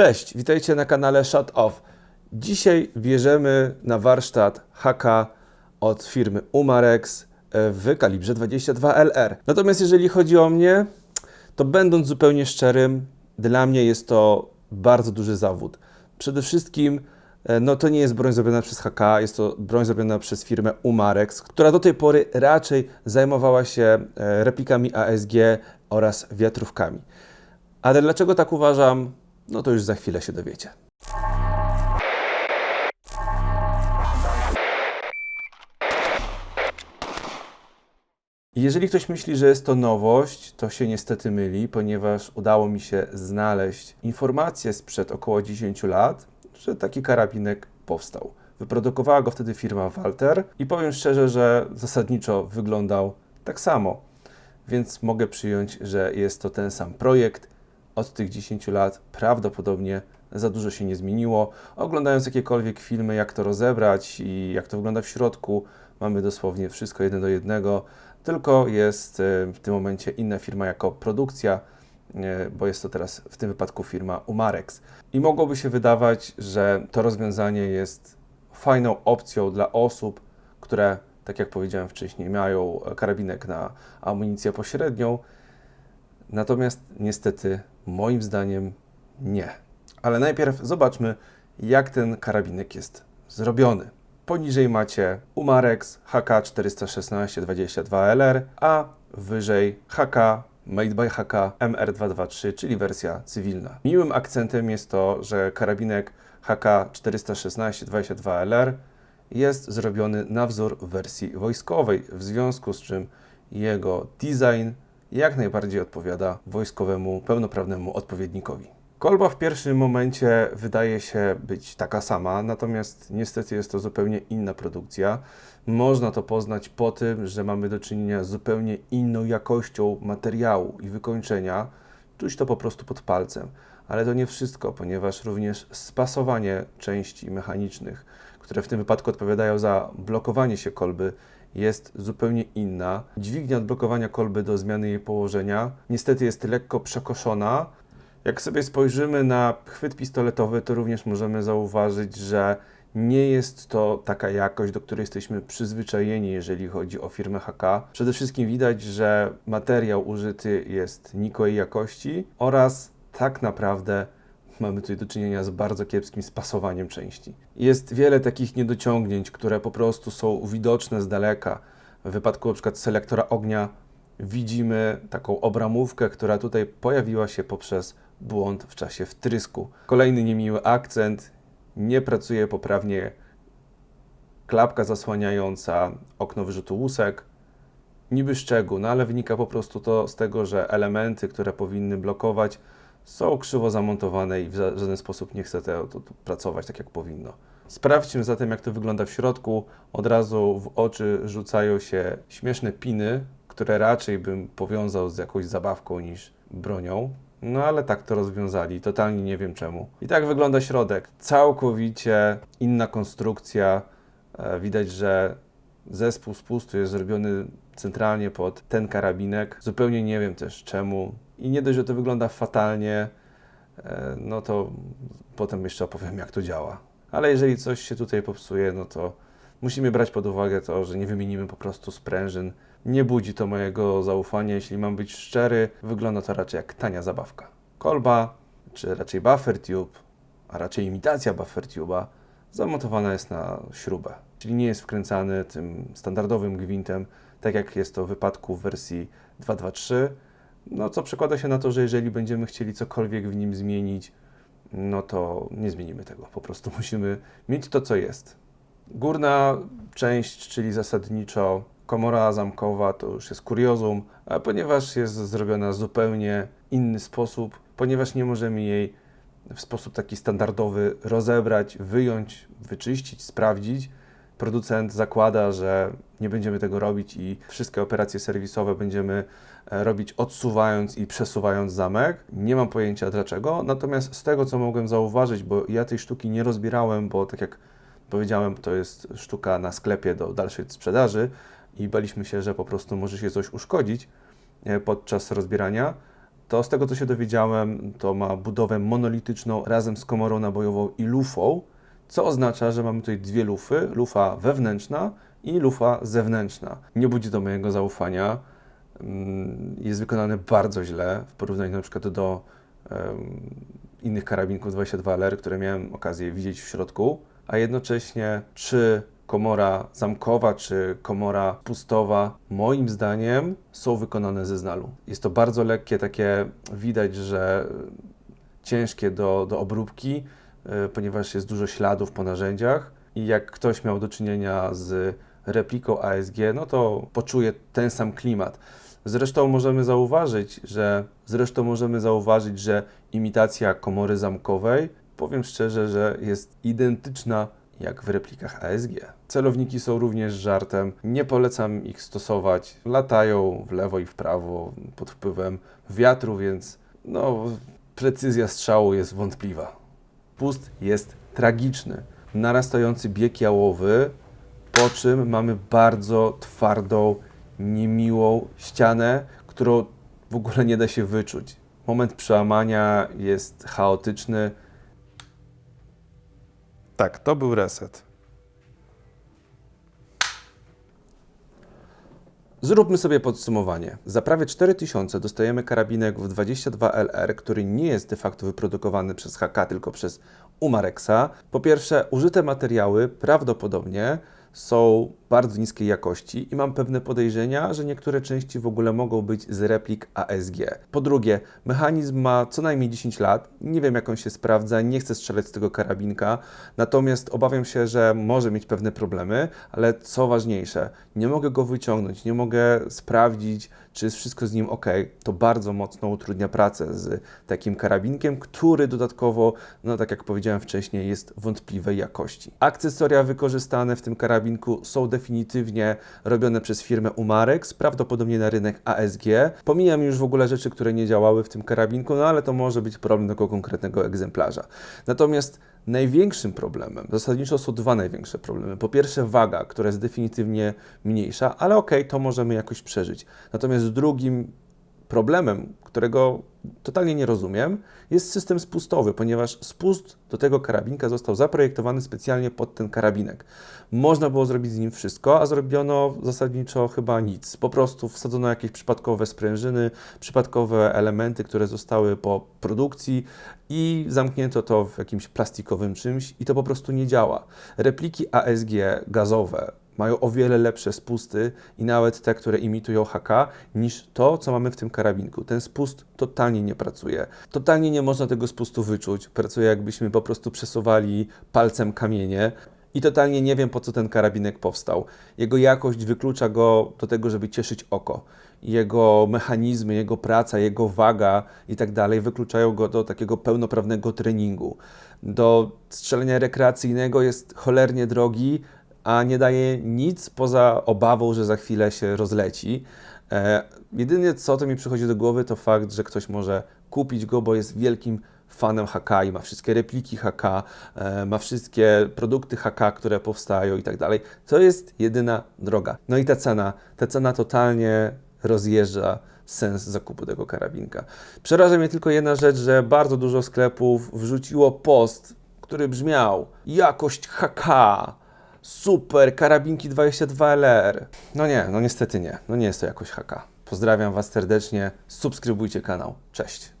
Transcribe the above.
Cześć, witajcie na kanale Shut Off. Dzisiaj bierzemy na warsztat haka od firmy Umarex e, w kalibrze 22LR. Natomiast jeżeli chodzi o mnie, to będąc zupełnie szczerym, dla mnie jest to bardzo duży zawód. Przede wszystkim e, no to nie jest broń zrobiona przez HK, jest to broń zrobiona przez firmę Umarex, która do tej pory raczej zajmowała się e, replikami ASG oraz wiatrówkami. Ale dlaczego tak uważam? No to już za chwilę się dowiecie. Jeżeli ktoś myśli, że jest to nowość, to się niestety myli, ponieważ udało mi się znaleźć informację sprzed około 10 lat, że taki karabinek powstał. Wyprodukowała go wtedy firma Walter i powiem szczerze, że zasadniczo wyglądał tak samo. Więc mogę przyjąć, że jest to ten sam projekt. Od tych 10 lat prawdopodobnie za dużo się nie zmieniło. Oglądając jakiekolwiek filmy, jak to rozebrać i jak to wygląda w środku, mamy dosłownie wszystko jeden do jednego, tylko jest e, w tym momencie inna firma jako produkcja, e, bo jest to teraz w tym wypadku firma Umarex. I mogłoby się wydawać, że to rozwiązanie jest fajną opcją dla osób, które, tak jak powiedziałem wcześniej, mają karabinek na amunicję pośrednią. Natomiast niestety, moim zdaniem, nie. Ale najpierw zobaczmy, jak ten karabinek jest zrobiony. Poniżej macie Umarex HK416-22LR, a wyżej HK Made by HK MR223, czyli wersja cywilna. Miłym akcentem jest to, że karabinek HK416-22LR jest zrobiony na wzór wersji wojskowej, w związku z czym jego design jak najbardziej odpowiada wojskowemu, pełnoprawnemu odpowiednikowi. Kolba w pierwszym momencie wydaje się być taka sama, natomiast niestety jest to zupełnie inna produkcja. Można to poznać po tym, że mamy do czynienia z zupełnie inną jakością materiału i wykończenia. Czuć to po prostu pod palcem. Ale to nie wszystko, ponieważ również spasowanie części mechanicznych, które w tym wypadku odpowiadają za blokowanie się kolby, jest zupełnie inna. Dźwignia odblokowania kolby do zmiany jej położenia niestety jest lekko przekoszona. Jak sobie spojrzymy na chwyt pistoletowy, to również możemy zauważyć, że nie jest to taka jakość, do której jesteśmy przyzwyczajeni, jeżeli chodzi o firmę HK. Przede wszystkim widać, że materiał użyty jest nikłej jakości oraz tak naprawdę mamy tutaj do czynienia z bardzo kiepskim spasowaniem części. Jest wiele takich niedociągnięć, które po prostu są widoczne z daleka. W wypadku np. selektora ognia widzimy taką obramówkę, która tutaj pojawiła się poprzez błąd w czasie wtrysku. Kolejny niemiły akcent, nie pracuje poprawnie klapka zasłaniająca okno wyrzutu łusek. Niby szczegół, no ale wynika po prostu to z tego, że elementy, które powinny blokować, są krzywo zamontowane i w żaden sposób nie chce to, to, to pracować tak, jak powinno. Sprawdźmy zatem, jak to wygląda w środku. Od razu w oczy rzucają się śmieszne piny, które raczej bym powiązał z jakąś zabawką niż bronią. No ale tak to rozwiązali, totalnie nie wiem czemu. I tak wygląda środek. Całkowicie inna konstrukcja. E, widać, że zespół spustu jest zrobiony centralnie pod ten karabinek. Zupełnie nie wiem też czemu. I nie dość, że to wygląda fatalnie, e, no to potem jeszcze opowiem, jak to działa. Ale jeżeli coś się tutaj popsuje, no to musimy brać pod uwagę to, że nie wymienimy po prostu sprężyn. Nie budzi to mojego zaufania, jeśli mam być szczery, wygląda to raczej jak tania zabawka. Kolba, czy raczej buffer tube, a raczej imitacja buffer tube'a, zamontowana jest na śrubę, czyli nie jest wkręcany tym standardowym gwintem, tak jak jest to w wypadku w wersji 223, no co przekłada się na to, że jeżeli będziemy chcieli cokolwiek w nim zmienić, no to nie zmienimy tego. Po prostu musimy mieć to, co jest. Górna część, czyli zasadniczo komora zamkowa, to już jest kuriozum, ponieważ jest zrobiona w zupełnie inny sposób, ponieważ nie możemy jej w sposób taki standardowy rozebrać, wyjąć, wyczyścić, sprawdzić, producent zakłada, że nie będziemy tego robić i wszystkie operacje serwisowe będziemy e, robić odsuwając i przesuwając zamek. Nie mam pojęcia dlaczego, natomiast z tego co mogłem zauważyć, bo ja tej sztuki nie rozbierałem, bo tak jak powiedziałem, to jest sztuka na sklepie do dalszej sprzedaży i baliśmy się, że po prostu może się coś uszkodzić e, podczas rozbierania, to z tego co się dowiedziałem, to ma budowę monolityczną razem z komorą nabojową i lufą, co oznacza, że mamy tutaj dwie lufy, lufa wewnętrzna i lufa zewnętrzna. Nie budzi to mojego zaufania. Mm, Jest wykonane bardzo źle w porównaniu na przykład do em, innych karabinków 22LR, które miałem okazję widzieć w środku, a jednocześnie czy komora zamkowa, czy komora pustowa, moim zdaniem są wykonane ze znalu. Jest to bardzo lekkie, takie widać, że ciężkie do, do obróbki, ponieważ jest dużo śladów po narzędziach i jak ktoś miał do czynienia z repliką ASG, no to poczuje ten sam klimat. Zresztą możemy zauważyć, że zresztą możemy zauważyć, że imitacja komory zamkowej, powiem szczerze, że jest identyczna jak w replikach ASG. Celowniki są również żartem. Nie polecam ich stosować. Latają w lewo i w prawo pod wpływem wiatru, więc no, precyzja strzału jest wątpliwa. Pust jest tragiczny. Narastający bieg jałowy, po czym mamy bardzo twardą, niemiłą ścianę, którą w ogóle nie da się wyczuć. Moment przełamania jest chaotyczny. Tak, to był reset. Zróbmy sobie podsumowanie. Za prawie 4000 dostajemy karabinek w 22LR, który nie jest de facto wyprodukowany przez HK, tylko przez Umarexa. Po pierwsze, użyte materiały prawdopodobnie są bardzo niskiej jakości i mam pewne podejrzenia, że niektóre części w ogóle mogą być z replik ASG. Po drugie, mechanizm ma co najmniej 10 lat, nie wiem jak on się sprawdza, nie chcę strzelać z tego karabinka, natomiast obawiam się, że może mieć pewne problemy, ale co ważniejsze, nie mogę go wyciągnąć, nie mogę sprawdzić, czy jest wszystko z nim ok. To bardzo mocno utrudnia pracę z takim karabinkiem, który dodatkowo, no tak jak powiedziałem wcześniej, jest wątpliwej jakości. Akcesoria wykorzystane w tym karabinku są definitywnie robione przez firmę Umarex, prawdopodobnie na rynek ASG. Pomijam już w ogóle rzeczy, które nie działały w tym karabinku, no ale to może być problem tego konkretnego egzemplarza. Natomiast największym problemem, zasadniczo są dwa największe problemy. Po pierwsze waga, która jest definitywnie mniejsza, ale okej, to możemy jakoś przeżyć. Natomiast drugim problemem, którego totalnie nie rozumiem, jest system spustowy, ponieważ spust do tego karabinka został zaprojektowany specjalnie pod ten karabinek. Można było zrobić z nim wszystko, a zrobiono zasadniczo chyba nic. Po prostu wsadzono jakieś przypadkowe sprężyny, przypadkowe elementy, które zostały po produkcji i zamknięto to w jakimś plastikowym czymś i to po prostu nie działa. Repliki ASG gazowe mają o wiele lepsze spusty i nawet te, które imitują HK, niż to, co mamy w tym karabinku. Ten spust totalnie nie pracuje. Totalnie nie można tego spustu wyczuć. Pracuje jakbyśmy po prostu przesuwali palcem kamienie. I totalnie nie wiem, po co ten karabinek powstał. Jego jakość wyklucza go do tego, żeby cieszyć oko. Jego mechanizmy, jego praca, jego waga i tak dalej wykluczają go do takiego pełnoprawnego treningu. Do strzelania rekreacyjnego jest cholernie drogi, a nie daje nic poza obawą, że za chwilę się rozleci. E, jedynie co to mi przychodzi do głowy, to fakt, że ktoś może kupić go, bo jest wielkim fanem HK i ma wszystkie repliki HK, e, ma wszystkie produkty HK, które powstają i tak dalej. To jest jedyna droga. No i ta cena, ta cena totalnie rozjeżdża sens zakupu tego karabinka. Przeraża mnie tylko jedna rzecz, że bardzo dużo sklepów wrzuciło post, który brzmiał jakość HK, super, karabinki 22LR. No nie, no niestety nie, no nie jest to jakość HK. Pozdrawiam Was serdecznie, subskrybujcie kanał. Cześć.